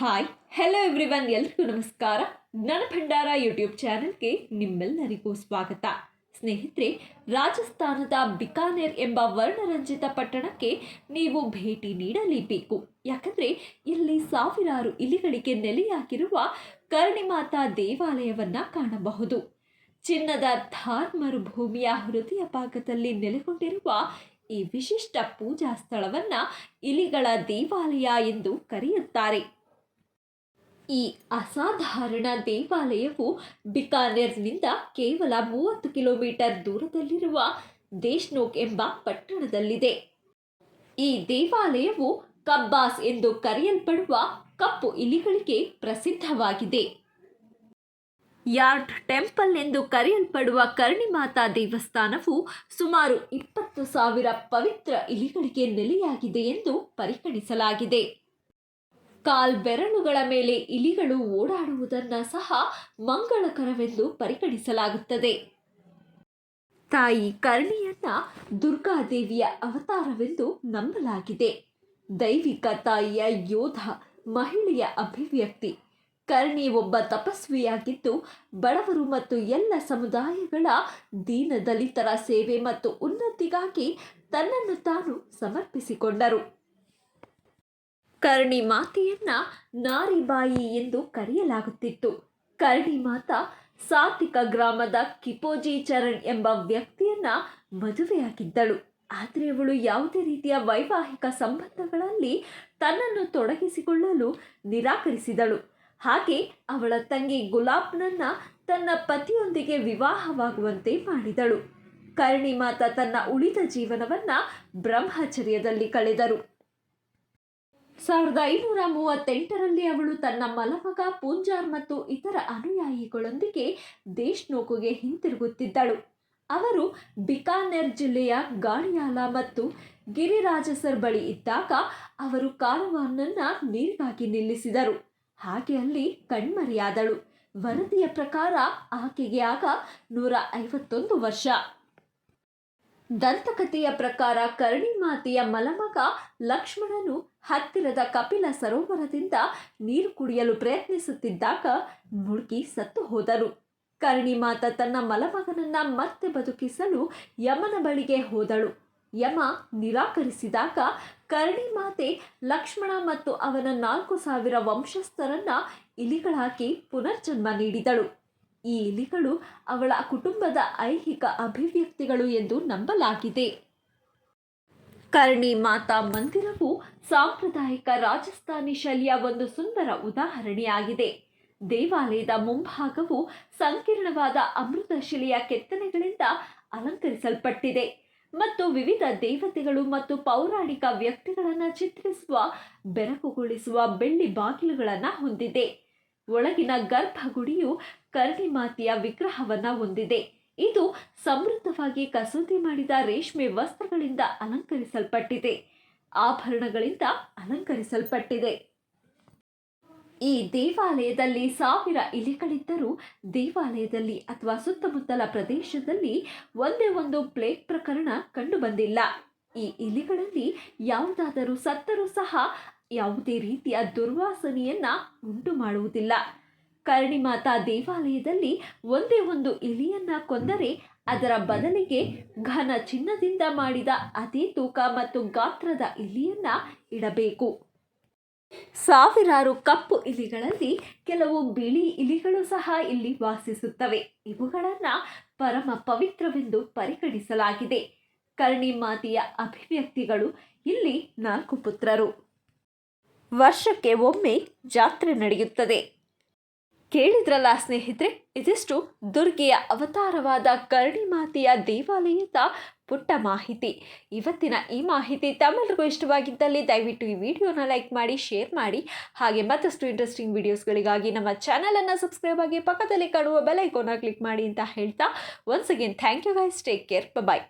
Hi hello everyone ಎಲ್ರಿಗೂ ನಮಸ್ಕಾರ. ಜ್ಞಾನ ಭಂಡಾರ ಯೂಟ್ಯೂಬ್ ಚಾನೆಲ್ಗೆ ನಿಮ್ಮೆಲ್ಲರಿಗೂ ಸ್ವಾಗತ. ಸ್ನೇಹಿತರೆ, ರಾಜಸ್ಥಾನದ ಬಿಕಾನೇರ್ ಎಂಬ ವರ್ಣರಂಜಿತ ಪಟ್ಟಣಕ್ಕೆ ನೀವು ಭೇಟಿ ನೀಡಲೇಬೇಕು. ಯಾಕಂದರೆ, ಇಲ್ಲಿ ಸಾವಿರಾರು ಇಲಿಗಳಿಗೆ ನೆಲೆಯಾಗಿರುವ ಕರ್ಣಿಮಾತಾ ದೇವಾಲಯವನ್ನ ಕಾಣಬಹುದು. ಚಿನ್ನದ ಥಾರ್ ಮರುಭೂಮಿಯ ಹೃದಯ ಭಾಗದಲ್ಲಿ ನೆಲೆಗೊಂಡಿರುವ ಈ ವಿಶಿಷ್ಟ ಪೂಜಾ ಸ್ಥಳವನ್ನು ಇಲಿಗಳ ದೇವಾಲಯ ಎಂದು ಕರೆಯುತ್ತಾರೆ. ಈ ಅಸಾಧಾರಣ ದೇವಾಲಯವು ಬಿಕಾನೇರ್ನಿಂದ ಕೇವಲ ಮೂವತ್ತು ಕಿಲೋಮೀಟರ್ ದೂರದಲ್ಲಿರುವ ದೇಶ್ನೋಕ್ ಎಂಬ ಪಟ್ಟಣದಲ್ಲಿದೆ. ಈ ದೇವಾಲಯವು ಕಬ್ಬಾಸ್ ಎಂದು ಕರೆಯಲ್ಪಡುವ ಕಪ್ಪು ಇಲಿಗಳಿಗೆ ಪ್ರಸಿದ್ಧವಾಗಿದೆ. ಯಾರ್ಡ್ ಟೆಂಪಲ್ ಎಂದು ಕರೆಯಲ್ಪಡುವ ಕರ್ಣಿಮಾತಾ ದೇವಸ್ಥಾನವು ಸುಮಾರು ಇಪ್ಪತ್ತು ಸಾವಿರ ಪವಿತ್ರ ಇಲಿಗಳಿಗೆ ನೆಲೆಯಾಗಿದೆ ಎಂದು ಪರಿಗಣಿಸಲಾಗಿದೆ. ಕಾಲ್ ಬೆರಳುಗಳ ಮೇಲೆ ಇಲಿಗಳು ಓಡಾಡುವುದನ್ನ ಸಹ ಮಂಗಳಕರವೆಂದು ಪರಿಗಣಿಸಲಾಗುತ್ತದೆ. ತಾಯಿ ಕರ್ಣಿಯನ್ನ ದುರ್ಗಾದೇವಿಯ ಅವತಾರವೆಂದು ನಂಬಲಾಗಿದೆ. ದೈವಿಕ ತಾಯಿಯ ಯೋಧ, ಮಹಿಳೆಯ ಅಭಿವ್ಯಕ್ತಿ. ಕರ್ಣಿ ಒಬ್ಬ ತಪಸ್ವಿಯಾಗಿದ್ದು, ಬಡವರು ಮತ್ತು ಎಲ್ಲ ಸಮುದಾಯಗಳ ದೀನ ದಲಿತರ ಸೇವೆ ಮತ್ತು ಉನ್ನತಿಗಾಗಿ ತನ್ನನ್ನು ತಾನು ಸಮರ್ಪಿಸಿಕೊಂಡರು. ಕರ್ಣಿ ಮಾತೆಯನ್ನ ನಾರಿಬಾಯಿ ಎಂದು ಕರೆಯಲಾಗುತ್ತಿತ್ತು. ಕರ್ಣಿ ಮಾತ ಸಾತ್ವಿಕ ಗ್ರಾಮದ ಕಿಪೋಜಿ ಚರಣ್ ಎಂಬ ವ್ಯಕ್ತಿಯನ್ನ ಮದುವೆಯಾಗಿದ್ದಳು. ಆದರೆ ಅವಳು ಯಾವುದೇ ರೀತಿಯ ವೈವಾಹಿಕ ಸಂಬಂಧಗಳಲ್ಲಿ ತನ್ನನ್ನು ತೊಡಗಿಸಿಕೊಳ್ಳಲು ನಿರಾಕರಿಸಿದಳು. ಹಾಗೆ ಅವಳ ತಂಗಿ ಗುಲಾಬ್ನನ್ನ ತನ್ನ ಪತಿಯೊಂದಿಗೆ ವಿವಾಹವಾಗುವಂತೆ ಮಾಡಿದಳು. ಕರ್ಣಿ ಮಾತಾ ತನ್ನ ಉಳಿದ ಜೀವನವನ್ನ ಬ್ರಹ್ಮಚರ್ಯದಲ್ಲಿ ಕಳೆದರು. ಸಾವಿರದ ಐನೂರ ಮೂವತ್ತೆಂಟರಲ್ಲಿ ಅವಳು ತನ್ನ ಮಲಮಗ ಪೂಂಜಾರ್ ಮತ್ತು ಇತರ ಅನುಯಾಯಿಗಳೊಂದಿಗೆ ದೇಶ್ನೋಕುಗೆ ಹಿಂತಿರುಗುತ್ತಿದ್ದಳು. ಅವರು ಬಿಕಾನೆರ್ ಜಿಲ್ಲೆಯ ಗಾಳಿಯಾಲ ಮತ್ತು ಗಿರಿರಾಜಸರ್ ಬಳಿ ಇದ್ದಾಗ ಅವರು ಕಾರವಾನನ್ನ ನೀರಿಗಾಗಿ ನಿಲ್ಲಿಸಿದರು. ಹಾಗೆ ಅಲ್ಲಿ ಕಣ್ಮರೆಯಾದಳು. ವರದಿಯ ಪ್ರಕಾರ ಆಕೆಗೆ ಆಗ ನೂರ ಐವತ್ತೊಂದು ವರ್ಷ. ದಂತಕಥೆಯ ಪ್ರಕಾರ ಕರ್ಣಿ ಮಾತೆಯ ಮಲಮಗ ಲಕ್ಷ್ಮಣನು ಹತ್ತಿರದ ಕಪಿಲ ಸರೋವರದಿಂದ ನೀರು ಕುಡಿಯಲು ಪ್ರಯತ್ನಿಸುತ್ತಿದ್ದಾಗ ಮುಳುಗಿ ಸತ್ತು ಹೋದರು. ಕರ್ಣಿ ಮಾತ ತನ್ನ ಮಲಮಗನನ್ನ ಮತ್ತೆ ಬದುಕಿಸಲು ಯಮನ ಬಳಿಗೆ ಹೋದಳು. ಯಮ ನಿರಾಕರಿಸಿದಾಗ ಕರ್ಣಿ ಮಾತೆ ಲಕ್ಷ್ಮಣ ಮತ್ತು ಅವನ ನಾಲ್ಕು ಸಾವಿರ ವಂಶಸ್ಥರನ್ನ ಇಲಿಗಳಾಕಿ ಪುನರ್ಜನ್ಮ ನೀಡಿದಳು. ಈ ಇಲಿಗಳು ಅವಳ ಕುಟುಂಬದ ಐಹಿಕ ಅಭಿವ್ಯಕ್ತಿಗಳು ಎಂದು ನಂಬಲಾಗಿದೆ. ಕರ್ಣಿ ಮಾತಾ ಮಂದಿರವು ಸಾಂಪ್ರದಾಯಿಕ ರಾಜಸ್ಥಾನಿ ಶೈಲಿಯ ಒಂದು ಸುಂದರ ಉದಾಹರಣೆಯಾಗಿದೆ. ದೇವಾಲಯದ ಮುಂಭಾಗವು ಸಂಕೀರ್ಣವಾದ ಅಮೃತ ಶಿಲೆಯ ಕೆತ್ತನೆಗಳಿಂದ ಅಲಂಕರಿಸಲ್ಪಟ್ಟಿದೆ ಮತ್ತು ವಿವಿಧ ದೇವತೆಗಳು ಮತ್ತು ಪೌರಾಣಿಕ ವ್ಯಕ್ತಿಗಳನ್ನು ಚಿತ್ರಿಸುವ ಬೆರಕುಗೊಳಿಸುವ ಬೆಳ್ಳಿ ಬಾಗಿಲುಗಳನ್ನು ಹೊಂದಿದೆ. ಒಳಗಿನ ಗರ್ಭಗುಡಿಯು ಕರ್ಣಿಮಾತೆಯ ವಿಗ್ರಹವನ್ನ ಹೊಂದಿದೆ. ಇದು ಸಮೃದ್ಧವಾಗಿ ಕಸೂತಿ ಮಾಡಿದ ರೇಷ್ಮೆ ವಸ್ತ್ರಗಳಿಂದ ಅಲಂಕರಿಸಲ್ಪಟ್ಟಿದೆ. ಆಭರಣಗಳಿಂದ ಅಲಂಕರಿಸಲ್ಪಟ್ಟಿದೆ. ಈ ದೇವಾಲಯದಲ್ಲಿ ಸಾವಿರ ಇಲಿಗಳಿದ್ದರೂ ದೇವಾಲಯದಲ್ಲಿ ಅಥವಾ ಸುತ್ತಮುತ್ತಲ ಪ್ರದೇಶದಲ್ಲಿ ಒಂದೇ ಒಂದು ಪ್ಲೇಗ್ ಪ್ರಕರಣ ಕಂಡುಬಂದಿಲ್ಲ. ಈ ಇಲಿಗಳಲ್ಲಿ ಯಾವುದಾದರೂ ಸತ್ತರೂ ಸಹ ಯಾವುದೇ ರೀತಿಯ ದುರ್ವಾಸನೆಯನ್ನು ಉಂಟು ಮಾಡುವುದಿಲ್ಲ ಕರ್ಣಿಮಾತಾ ದೇವಾಲಯದಲ್ಲಿ ಒಂದೇ ಒಂದು ಇಲಿಯನ್ನ ಕೊಂದರೆ ಅದರ ಬದಲಿಗೆ ಘನ ಚಿನ್ನದಿಂದ ಮಾಡಿದ ಅದೇ ತೂಕ ಮತ್ತು ಗಾತ್ರದ ಇಲಿಯನ್ನ ಇಡಬೇಕು. ಸಾವಿರಾರು ಕಪ್ಪು ಇಲಿಗಳಲ್ಲಿ ಕೆಲವು ಬಿಳಿ ಇಲಿಗಳು ಸಹ ಇಲ್ಲಿ ವಾಸಿಸುತ್ತವೆ. ಇವುಗಳನ್ನು ಪರಮ ಪವಿತ್ರವೆಂದು ಪರಿಗಣಿಸಲಾಗಿದೆ. ಕರ್ಣಿ ಮಾತೆಯ ಅಭಿವ್ಯಕ್ತಿಗಳು ಇಲ್ಲಿ ನಾಲ್ಕು ಪುತ್ರರು. ವರ್ಷಕ್ಕೆ ಒಮ್ಮೆ ಜಾತ್ರೆ ನಡೆಯುತ್ತದೆ. ಕೇಳಿದ್ರಲ್ಲ ಸ್ನೇಹಿತರೆ, ಇದಿಷ್ಟು ದುರ್ಗೆಯ ಅವತಾರವಾದ ಕರ್ಣಿ ಮಾತೆಯ ದೇವಾಲಯದ ಪುಟ್ಟ ಮಾಹಿತಿ. ಇವತ್ತಿನ ಈ ಮಾಹಿತಿ ತಮ್ಮೆಲ್ಲರಿಗೂ ಇಷ್ಟವಾಗಿದ್ದಲ್ಲಿ ದಯವಿಟ್ಟು ಈ ವಿಡಿಯೋನ ಲೈಕ್ ಮಾಡಿ, ಶೇರ್ ಮಾಡಿ, ಹಾಗೆ ಮತ್ತಷ್ಟು ಇಂಟ್ರೆಸ್ಟಿಂಗ್ ವಿಡಿಯೋಸ್ಗಳಿಗಾಗಿ ನಮ್ಮ ಚಾನಲನ್ನು ಸಬ್ಸ್ಕ್ರೈಬ್ ಆಗಿ ಪಕ್ಕದಲ್ಲಿ ಕಾಣುವ ಬೆಲೈಕೋನ ಕ್ಲಿಕ್ ಮಾಡಿ ಅಂತ ಹೇಳ್ತಾ once again thank you guys take care bye